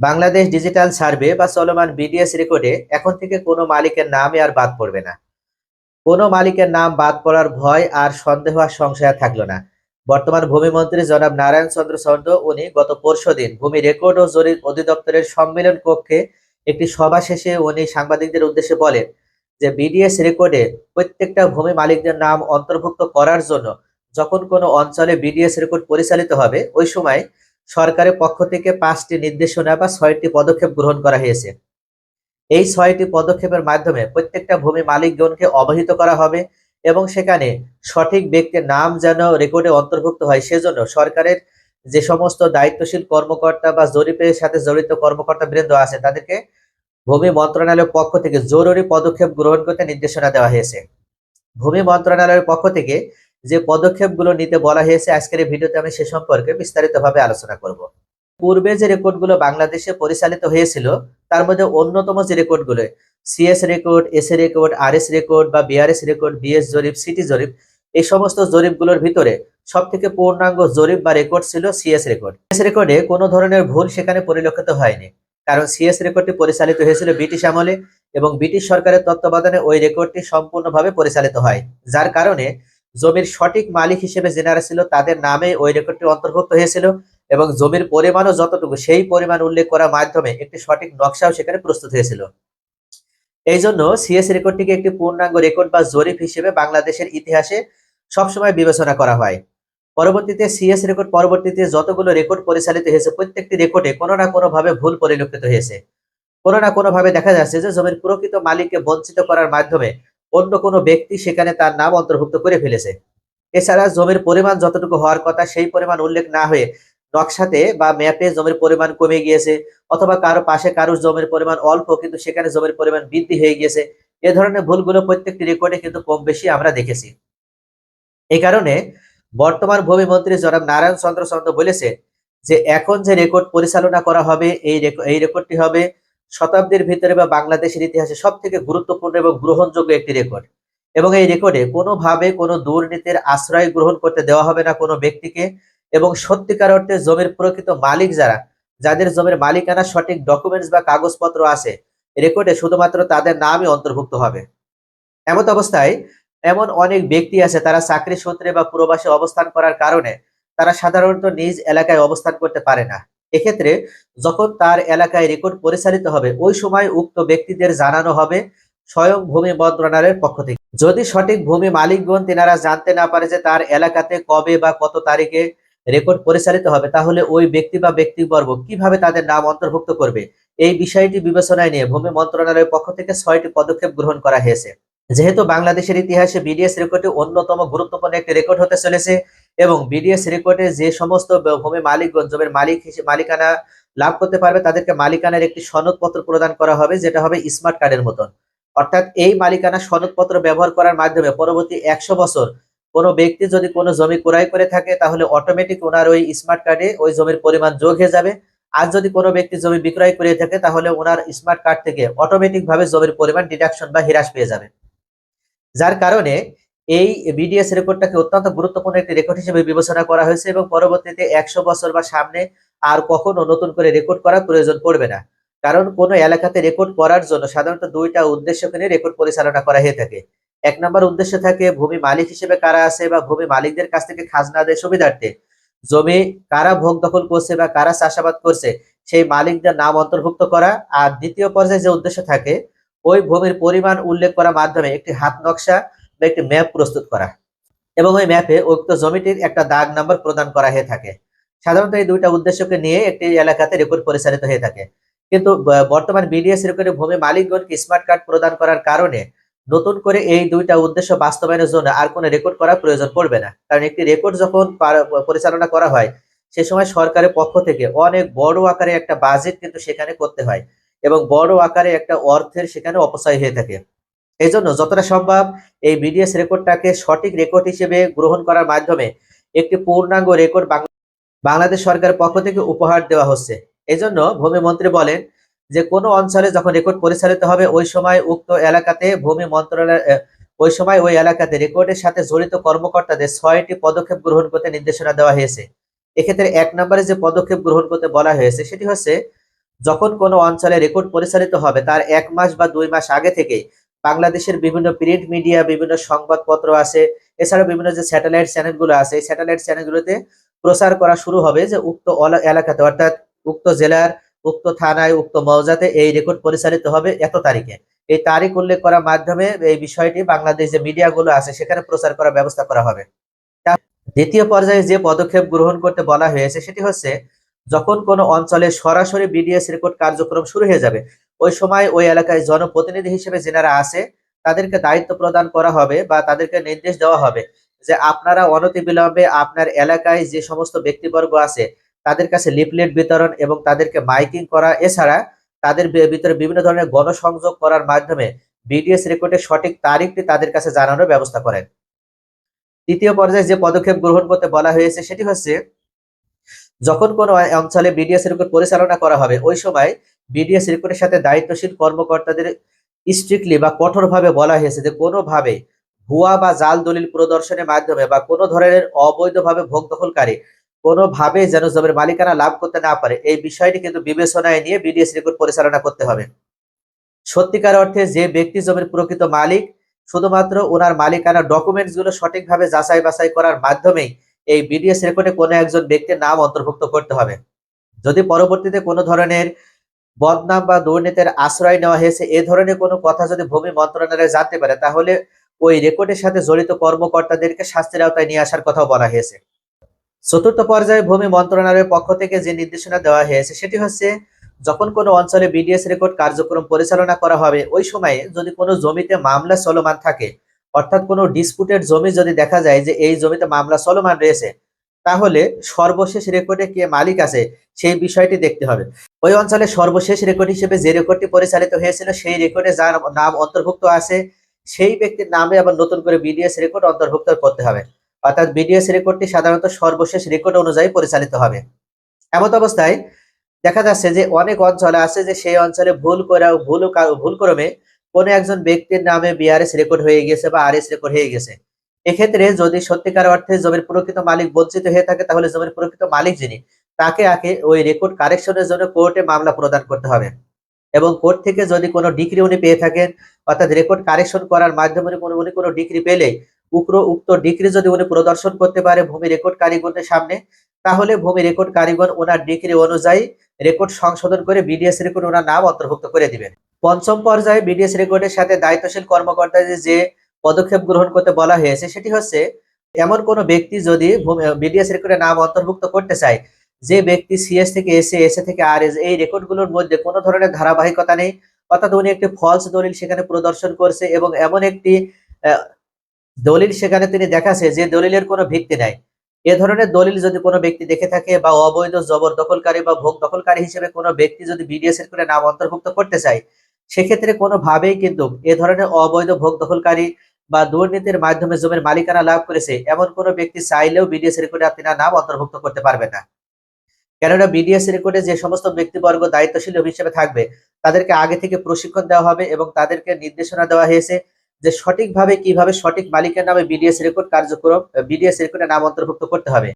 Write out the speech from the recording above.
Bangladesh digital survey বা চলমান BDS রেকর্ডে এখন থেকে কোনো মালিকের নামে আর বাদ পড়বে না। কোনো মালিকের নাম বাদ পড়ার ভয় আর সন্দেহ আর সংশয় থাকল না। বর্তমান ভূমিমন্ত্রী জনাব নারায়ণ চন্দ্র চন্দ্র উনি গত পরশু দিন ভূমি রেকর্ড ও জরিপ অধিদপ্তরের সম্মেলন কক্ষে একটি সভা শেষে উনি সাংবাদিকদের উদ্দেশ্যে বলেন যে বিডিএস রেকর্ডে প্রত্যেকটা ভূমি মালিকদের নাম অন্তর্ভুক্ত করার জন্য যখন কোনো অঞ্চলে বিডিএস রেকর্ড পরিচালিত হবে, ওই সময় সরকারের পক্ষ থেকে পাঁচটি নির্দেশনা বা ছয়টি পদক্ষেপ গ্রহণ করা হয়েছে। এই ছয়টি পদক্ষেপের মাধ্যমে প্রত্যেকটা ভূমি মালিকগণকে অবহিত করা হবে এবং সেখানে সঠিক ব্যক্তির নাম যেন রেকর্ডে অন্তর্ভুক্ত হয়, সেজন্য সরকারের যে সমস্ত দায়িত্বশীল কর্মকর্তা বা জরিপের সাথে জড়িত কর্মকর্তা বৃন্দ আছে, তাদেরকে ভূমি মন্ত্রণালয়ের পক্ষ থেকে জরুরি পদক্ষেপ গ্রহণ করতে নির্দেশনা দেওয়া হয়েছে। ভূমি মন্ত্রণালয়ের পক্ষ থেকে যে পদক্ষেপগুলো নিতে বলা হয়েছে, আজকের এই ভিডিওতে আমি সে সম্পর্কে বিস্তারিতভাবে আলোচনা করব। পূর্বে যে রেকর্ডগুলো বাংলাদেশে পরিচালিত হয়েছিল, তার মধ্যে অন্যতম যে রেকর্ডগুলো, CS record, S record, R S record বা বিআরএস রেকর্ড বিএস জরিপ, সিটি জরিপ, এই সমস্ত জরিপগুলোর ভিতরে সব থেকে পূর্ণাঙ্গ জরিপ বা রেকর্ড ছিল সিএস রেকর্ড। সিএস রেকর্ডে কোনো ধরনের ভুল সেখানে পরিলক্ষিত হয়নি, কারণ সিএস রেকর্ডটি পরিচালিত হয়েছিল ব্রিটিশ আমলে এবং ব্রিটিশ সরকারের তত্ত্বাবধানে ওই রেকর্ডটি সম্পূর্ণভাবে পরিচালিত হয়, যার কারণে জমির সঠিক মালিক হিসেবে জেনারা ছিল, তাদের নামে ওই রেকর্ডটি অন্তর্ভুক্ত হয়েছিল এবং জমির পরিমাণও যতটুকু, সেই পরিমাণ উল্লেখ করার মাধ্যমে একটি সঠিক নকশাও সেখানে প্রস্তুত হয়েছিল। এই জন্য সিএস রেকর্ডটিকে একটি পূর্ণাঙ্গ রেকর্ড বা জরিপ হিসেবে বাংলাদেশের ইতিহাসে সবসময় বিবেচনা করা হয়। পরবর্তীতে সিএস রেকর্ড পরবর্তীতে যতগুলো রেকর্ড পরিচালিত হয়েছে, প্রত্যেকটি রেকর্ডে কোনো না কোনো ভাবে ভুল পরিলক্ষিত হয়েছে। কোনো না কোনো ভাবে দেখা যাচ্ছে যে জমির প্রকৃত মালিককে বঞ্চিত করার মাধ্যমে অন্য কোনো ব্যক্তি সেখানে তার নাম অন্তর্ভুক্ত করে ফেলেছে। এছাড়া জমির পরিমাণ যতটুকু হওয়ার কথা, সেই পরিমাণ উল্লেখ না হয়ে নকশাতে বা ম্যাপে জমির পরিমাণ কমে গিয়েছে অথবা কারও পাশে কারোর জমির পরিমাণ অল্প, কিন্তু সেখানে জমির পরিমাণ বৃদ্ধি হয়ে গিয়েছে। এ ধরনের ভুলগুলো প্রত্যেকটি রেকর্ডে কিন্তু কম বেশি আমরা দেখেছি। এই কারণে বর্তমান ভূমিমন্ত্রী জনাব নারায়ণ চন্দ্র চন্দ্র বলেছে যে, এখন যে রেকর্ড পরিচালনা করা হবে, এই এই রেকর্ডটি হবে শতাব্দীর ভিতরে বা বাংলাদেশের ইতিহাসে সব থেকে গুরুত্বপূর্ণ এবং গ্রহণযোগ্য একটি রেকর্ড এবং এই রেকর্ডে কোনোভাবে কোনো দুর্নীতির আশ্রয় গ্রহণ করতে দেওয়া হবে না কোনো ব্যক্তিকে এবং সত্যিকার অর্থে জমির প্রকৃত মালিক যারা, যাদের জমির মালিকানা সঠিক ডকুমেন্টস বা কাগজপত্র আছে রেকর্ডে শুধুমাত্র তাদের নামই অন্তর্ভুক্ত হবে। এমত অবস্থায় এমন অনেক ব্যক্তি আছে তারা চাকরি সূত্রে বা প্রবাসে অবস্থান করার কারণে তারা সাধারণত নিজ এলাকায় অবস্থান করতে পারে না। এক্ষেত্রে যখন তার এলাকায় রেকর্ড পরিচালিত হবে, ওই সময় উক্ত ব্যক্তিদের জানানো হবে স্বয়ং ভূমি মন্ত্রণালয়ের পক্ষ থেকে। যদি সঠিক ভূমি মালিকগণ তেনারা জানতে না পারে যে তার এলাকাতে কবে বা কত তারিখে রেকর্ড পরিচালিত হবে, তাহলে ওই ব্যক্তি বা ব্যক্তিবর্গ কীভাবে তাদের নাম অন্তর্ভুক্ত করবে? এই বিষয়টি বিবেচনায় নিয়ে ভূমি মন্ত্রণালয়ের পক্ষ থেকে ছয়টি পদক্ষেপ গ্রহণ করা হয়েছে। যেহেতু বাংলাদেশের ইতিহাসে বিডিএস রেকর্ডে অন্যতম গুরুত্বপূর্ণ একটি রেকর্ড হতে চলেছে এবং বিডিএস রেকর্ডে যে সমস্ত ভূমি মালিকগণ জমির মালিক মালিকানা লাভ করতে পারবে, তাদেরকে মালিকানার একটি সনদপত্র প্রদান করা হবে, যেটা হবে স্মার্ট কার্ডের মতন। অর্থাৎ এই মালিকানা সনদপত্র ব্যবহার করার মাধ্যমে পরবর্তী একশো বছর কোনো ব্যক্তি যদি কোনো জমি ক্রয় করে থাকে, তাহলে অটোমেটিক ওনার ওই স্মার্ট কার্ডে ওই জমির পরিমাণ যোগ হয়ে যাবে। আর যদি কোনো ব্যক্তি জমি বিক্রয় করে থাকে, তাহলে ওনার স্মার্ট কার্ড থেকে অটোমেটিক ভাবে জমির পরিমাণ ডিডাকশন বা হ্রাস পেয়ে যাবে। যার কারণে এই বিডিএস রেকর্ডটাকে অত্যন্ত গুরুত্বপূর্ণ একটি রেকর্ড হিসেবে বিবেচনা করা হয়েছে এবং পরবর্তীতে একশো বছর বা সামনে আর কখনো নতুন করে রেকর্ড করার প্রয়োজন পড়বে না। কারণ কোনো এলাকাতে রেকর্ড করার জন্য সাধারণত দুইটা উদ্দেশ্যকে নিয়ে রেকর্ড পরিচালনা করা হয়ে থাকে। এক নম্বর উদ্দেশ্য থাকে ভূমি মালিক হিসেবে কারা আছে বা ভূমি মালিকদের কাছ থেকে খাজনা দেয় সুবিধার্থে। জমি কারা ভোগ দখল করছে বা কারা চাষাবাদ করছে, সেই মালিকদের নাম অন্তর্ভুক্ত করা। আর দ্বিতীয় পর্যায়ে যে উদ্দেশ্য থাকে, ওই ভূমির পরিমাণ উল্লেখ করার মাধ্যমে একটি হাত নকশা বা একটি ম্যাপ প্রস্তুত করা। এবং ওই ম্যাপে উক্ত জমিটির একটা দাগ নাম্বার প্রদান করা হয়ে থাকে। সাধারণত এই দুইটা উদ্দেশ্যকে নিয়ে একটি এলাকাতে রেকর্ড পরিচালিত হয়ে থাকে। কিন্তু বর্তমান বিডিএস রেকর্ডে ভূমি মালিকগণকে স্মার্ট কার্ড প্রদান করার কারণে নতুন করে এই দুইটা উদ্দেশ্য বাস্তবায়নের জন্য আর কোনো রেকর্ড করার প্রয়োজন পড়বে না। কারণ একটি রেকর্ড যখন পরিচালনা করা হয়, সে সময় সরকারের পক্ষ থেকে অনেক বড় আকারে একটা বাজেট কিন্তু সেখানে করতে হয়। এবং বড় আকারে একটা অর্থের সেখানে অপচয় হয়ে থাকে। এই জন্য যতটা সম্ভব এই বিডিএস রেকর্ডটাকে সঠিক রেকর্ড হিসেবে গ্রহণ করার মাধ্যমে একটি পূর্ণাঙ্গ রেকর্ড বাংলাদেশ সরকারের পক্ষ থেকে উপহার দেওয়া হচ্ছে। এই জন্য ভূমি মন্ত্রী বলেন যে, কোনো অঞ্চলে যখন রেকর্ড পরিচালিত হবে, ওই সময় উক্ত এলাকাতে ভূমি মন্ত্রণালয় ওই সময় ওই এলাকাতে রেকর্ডের সাথে জড়িত কর্মকর্তাদের ছয়টি পদক্ষেপ গ্রহণ করতে নির্দেশনা দেওয়া হয়েছে। এক্ষেত্রে এক নম্বরে যে পদক্ষেপ গ্রহণ করতে বলা হয়েছে, সেটি হচ্ছে, যখন কোনো অঞ্চলে রেকর্ড পরিচালিত হবে, তার এক মাস বা দুই মাস আগে থেকে বাংলাদেশের বিভিন্ন প্রিন্ট মিডিয়া বিভিন্ন সংবাদপত্র আছে এছাড়া বিভিন্ন যে স্যাটেলাইট চ্যানেলগুলো আছে, এই স্যাটেলাইট চ্যানেলগুলোতে প্রচার করা শুরু হবে যে উক্ত এলাকাতে, অর্থাৎ উক্ত জেলার, উক্ত থানায়, উক্ত মৌজাতে এই রেকর্ড পরিচালিত হবে এত তারিখে। এই তারিখ উল্লেখ করার মাধ্যমে এই বিষয়টি বাংলাদেশ যে মিডিয়াগুলো আছে, সেখানে প্রচার করার ব্যবস্থা করা হবে। দ্বিতীয় পর্যায়ে যে পদক্ষেপ গ্রহণ করতে বলা হয়েছে, সেটি হচ্ছে যখন কোনো অঞ্চলে সরাসরি বিডিএস রেকর্ড কার্যক্রম শুরু হয়ে যাবে ওই সময় ওই এলাকায় জনপ্রতিনিধি হিসেবে যেনারা আছে, তাদেরকে দায়িত্ব প্রদান করা হবে বা তাদেরকে নির্দেশ দেওয়া হবে যে আপনারা অনতিবিলম্বে আপনার এলাকায় যে সমস্ত ব্যক্তিবর্গ আছে, তাদের কাছে লিফলেট বিতরণ এবং তাদেরকে মাইকিং করা, এছাড়া তাদের ভিতরে বিভিন্ন ধরনের গণসংযোগ করার মাধ্যমে বিডিএস রেকর্ডের সঠিক তারিখটি তাদের কাছে জানানোর ব্যবস্থা করেন। তৃতীয় পর্যায়ে যে পদক্ষেপ গ্রহণ করতে বলা হয়েছে সেটি হচ্ছে, যখন কোনো অঞ্চলে বিডিএস রেকর্ড পরিচালনা করা হবে, ওই সময় বিডিএস রেকর্ডের সাথে দায়িত্বশীল কর্মকর্তাদের স্ট্রিক্টলি বা কঠোরভাবে বলা হয়েছে যে কোনোভাবে ভুয়া বা জাল দলিল প্রদর্শনের মাধ্যমে বা কোনো ধরনের অবৈধভাবে ভোগ দখলকারী কোনোভাবে যেন জমির মালিকানা লাভ করতে না পারে, এই বিষয়টি কিন্তু বিবেচনায় নিয়ে বিডিএস রেকর্ড পরিচালনা করতে হবে। সত্যিকার অর্থে যে ব্যক্তি জমির প্রকৃত মালিক, শুধুমাত্র ওনার মালিকানা ডকুমেন্টসগুলো সঠিকভাবে যাচাই বাছাই করার মাধ্যমেই এই বিডিএস রেকর্ডে কোনো একজন ব্যক্তির নাম অন্তর্ভুক্ত করতে হবে। যদি পরবর্তীতে কোনো ধরনের বদনাম বা দুর্নীতির আশ্রয় নেওয়া হয়েছে, এ ধরনের কোনো কথা যদি ভূমি মন্ত্রণালয়ে জানতে পারে, তাহলে ওই রেকর্ডের সাথে জড়িত কর্মকর্তাদেরকে শাস্তির আওতায় নিয়ে আসার কথাও বলা হয়েছে। চতুর্থ পর্যায়ে ভূমি মন্ত্রণালয়ের পক্ষ থেকে যে নির্দেশনা দেওয়া হয়েছে, সেটি হচ্ছে যখন কোনো অঞ্চলে বিডিএস রেকর্ড কার্যক্রম পরিচালনা করা হবে, ওই সময়ে যদি কোনো জমিতে মামলা চলমান থাকে, অর্থাৎ কোনো ডিসপুটেড জমি যদি দেখা যায় যে এই জমিতে মামলা চলমান রয়েছে তাহলে সর্বশেষ রেকর্ডে কে মালিক আছে, সেই বিষয়টি দেখতে হবে। ওই অঞ্চলে সর্বশেষ রেকর্ড হিসেবে যে রেকর্ডটি পরিচালিত হয়েছিল, সেই রেকর্ডে যার নাম অন্তর্ভুক্ত আছে, সেই ব্যক্তির নামে আবার নতুন করে বিডিএস রেকর্ড অন্তর্ভুক্ত করতে হবে। অর্থাৎ বিডিএস রেকর্ডটি সাধারণত সর্বশেষ রেকর্ড অনুযায়ী পরিচালিত হবে। এমত অবস্থায় দেখা যাচ্ছে যে অনেক অঞ্চলে আছে যে সেই অঞ্চলে ভুল করে, ভুল ভুল ক্রমে কোনো একজন ব্যক্তির নামে বিআরএস রেকর্ড হয়ে গেছে বা আরএস রেকর্ড হয়ে গেছে। এক্ষেত্রে যদি সত্যিকার অর্থে জমির প্রকৃত মালিক বঞ্চিত হয়ে থাকে, তাহলে জমির প্রকৃত মালিক যিনি, তাকে আগে ওই রেকর্ড কারেকশনের জন্য কোর্টে মামলা প্রদান করতে হবে। এবং কোর্ট থেকে যদি কোনো ডিগ্রি উনি পেয়ে থাকেন, অর্থাৎ রেকর্ড কারেকশন করার মাধ্যমে উনি কোনো- ডিগ্রি পেলে উক্ত উক্ত ডিগ্রি যদি উনি প্রদর্শন করতে পারে ভূমি রেকর্ড কারিগণের সামনে, তাহলে ভূমি রেকর্ড কারিগণ ওনার ডিগ্রি অনুযায়ী রেকর্ড সংশোধন করে বিডিএস রেকর্ড ওনার নাম অন্তর্ভুক্ত করে দিবেন। পঞ্চম পর্যায়ে বিডিএস রেকর্ডের সাথে দায়িত্বশীল কর্মকর্তাদের যে পদক্ষেপ গ্রহণ করতে বলা হয়েছে, সেটি হচ্ছে এমন কোনো ব্যক্তি যদি বিডিএস রেকর্ডে নাম অন্তর্ভুক্ত করতে চায়, যে ব্যক্তি সিএস থেকে এসে এসে থেকে আর এই রেকর্ডগুলোর মধ্যে কোনো ধরনের ধারাবাহিকতা নেই, অর্থাৎ উনি একটি ফলস দলিল সেখানে প্রদর্শন করছে এবং এমন একটি দলিল সেখানে তিনি দেখাচ্ছে যে দলিলের কোনো ভিত্তি নাই। এ ধরনের দলিল যদি কোনো ব্যক্তি দেখে থাকে বা অবৈধ জবর দখলকারী বা ভোগ দখলকারী হিসেবে কোনো ব্যক্তি যদি বিডিএস এর করে নাম অন্তর্ভুক্ত করতে চায়, সেক্ষেত্রে কোনোভাবেই কিন্তু এ ধরনের অবৈধ, ভোগ দখলকারী বা দুর্নীতির মাধ্যমে জমির মালিকানা লাভ করেছে, এমন কোনো ব্যক্তি চাইলেও বিডিএস রেকর্ডে আপনি নাম অন্তর্ভুক্ত করতে পারবে না। কেননা বিডিএস রেকর্ডে যে সমস্ত ব্যক্তিবর্গ দায়িত্বশীল হিসেবে থাকবে, তাদেরকে আগে থেকে প্রশিক্ষণ দেওয়া হবে এবং তাদেরকে নির্দেশনা দেওয়া হয়েছে যে সঠিকভাবে কীভাবে সঠিক মালিকের নামে বিডিএস রেকর্ড কার্যক্রম, বিডিএস রেকর্ডে নাম অন্তর্ভুক্ত করতে হবে।